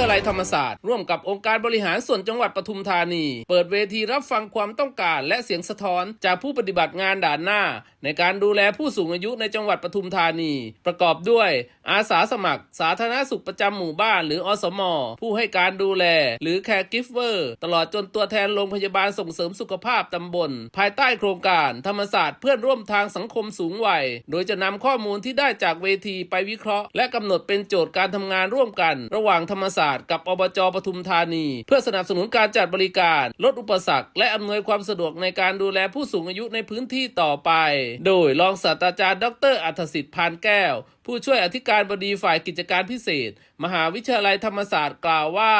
ยาลัยธรรมศาสตร์ ร่วมกับองค์การบริหารส่วนจังหวัดปทุมธานี เปิดเวทีรับฟังความต้องการ และเสียงสะท้อน จากผู้ปฏิบัติงานด่านหน้า ในการดูแลผู้สูงอายุในจังหวัดปทุมธานี ประกอบด้วย อาสาสมัคร สาธารณสุขประจำหมู่บ้าน หรืออสม ผู้ให้การดูแล หรือแคร์กิฟเวอร์ ตลอดจนตัวแทนโรงพยาบาลส่งเสริมสุขภาพตำบล ภายใต้โครงการธรรมศาสตร์เพื่อนร่วมทางสังคมสูงวัย โดยจะนำข้อมูลที่ได้จากเวทีไปวิเคราะห์ และกำหนดเป็นโจทย์การทำงานร่วมกัน ระหว่างธรรมศาสตร์กับอบจปทุมธานี เพื่อสนับสนุนการจัดบริการ ลดอุปสรรค และอำนวยความสะดวกในการดูแลผู้สูงอายุในพื้นที่ต่อไป โดยรองศาสตราจารย์ดรอัธสิทธิ์พานแก้วผู้ช่วยอธิการบดีฝ่ายกิจการพิเศษ มหาวิทยาลัยธรรมศาสตร์กล่าวว่า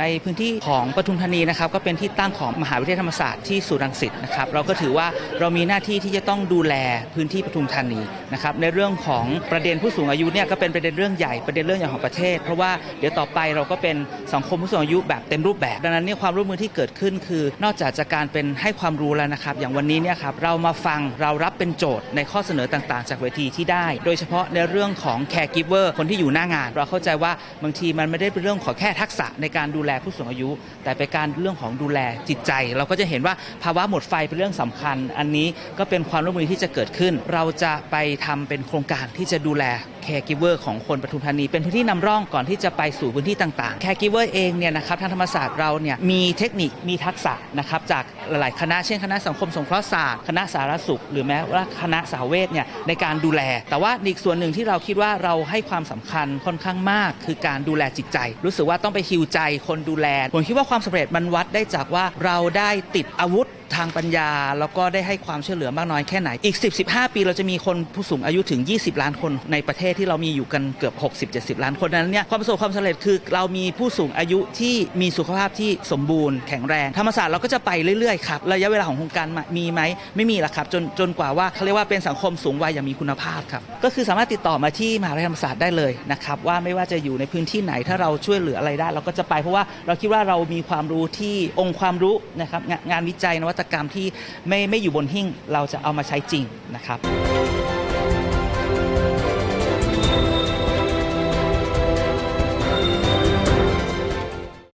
ในพื้นที่ของปทุมธานีนะครับก็เป็นที่ตั้งของมหาวิทยาลัยธรรมศาสตร์ที่สุรังสิตนะครับเราก็ถือว่าเรามีหน้าที่ที่จะต้องดูแลพื้นที่ปทุมธานีนะครับในเรื่องของประเด็นผู้สูงอายุเนี่ยก็เป็นประเด็นเรื่องใหญ่ประเด็นเรื่องใหญ่ของประเทศ เพราะว่าเดี๋ยวต่อไปเราก็เป็นสังคมผู้สูงอายุแบบเต็มรูปแบบ ดังนั้นเนี่ยความร่วมมือที่เกิดขึ้นคือ นอกจากจากการเป็นให้ความรู้แล้วนะครับ อย่างวันนี้เนี่ยครับเรามาฟังเรารับเป็นโจทย์ในข้อเสนอต่าง ๆ จากเวทีที่ได้ โดยเฉพาะในเรื่องื่องของ caregiver คนที่อยู่หน้างาน เราเข้าใจว่าบางทีมันไม่ได้เป็นเรื่องของแค่ทักษะในการดูแลผู้สูงอายุ แต่เป็นการเรื่องของดูแลจิตใจ เราก็จะเห็นว่าภาวะหมดไฟเป็นเรื่องสำคัญ อันนี้ก็เป็นความร่วมมือที่จะเกิดขึ้น เราจะไปทำเป็นโครงการที่จะดูแล caregiver ของคนปทุมธานี เป็นพื้นที่นำร่องก่อนที่จะไปสู่พื้นที่ต่างๆ caregiver เองเนี่ยนะครับทางธรรมศาสตร์เราเนี่ยมีเทคนิคมีทักษะนะครับจากหลายๆคณะเช่นคณะสังคมสงเคราะห์ศาสตร์คณะสารสุข หรือแม้ว่าคณะสาเวชเนี่ยในการดูแล แต่ว่าอีกส่วนหนึ่งที่เราคิดว่าเราให้ความสำคัญค่อนข้างมาก คือการดูแลจิตใจ รู้สึกว่าต้องไปฮิวใจคนดูแล ผมคิดว่าความสำเร็จมันวัดได้จากว่าเราได้ติดอาวุธ ทางปัญญา แล้วก็ได้ให้ความช่วยเหลือมากน้อยแค่ไหน อีก 10 15 ปีเราจะมีคนผู้สูงอายุถึง 20 ล้านคนในประเทศที่เรามีอยู่กันเกือบ 60 70 ล้านคนนั้นเนี่ยความประสบความสำเร็จคือเรามีผู้สูงอายุที่มีสุขภาพที่สมบูรณ์แข็งแรง ธรรมศาสตร์เราก็จะไปเรื่อยๆครับระยะเวลาของโครงการมีไหมไม่มีละครับจนจนกว่าว่าเขาเรียกว่าเป็นสังคมสูงวัยอย่างมีคุณภาพครับก็คือสามารถติดต่อมาที่มหาวิทยาลัยธรรมศาสตร์ได้เลยนะครับว่าไม่ว่าจะอยู่ในพื้นที่ไหนถ้าเราช่วยเหลืออะไรได้ เราก็จะไปเพราะว่าเราคิดว่าเรามีความรู้ที่องค์ความรู้นะครับงานงานวิจัยนวัตกรรมที่ไม่ไม่อยู่บนหิ้งเราจะเอามาใช้จริงนะครับ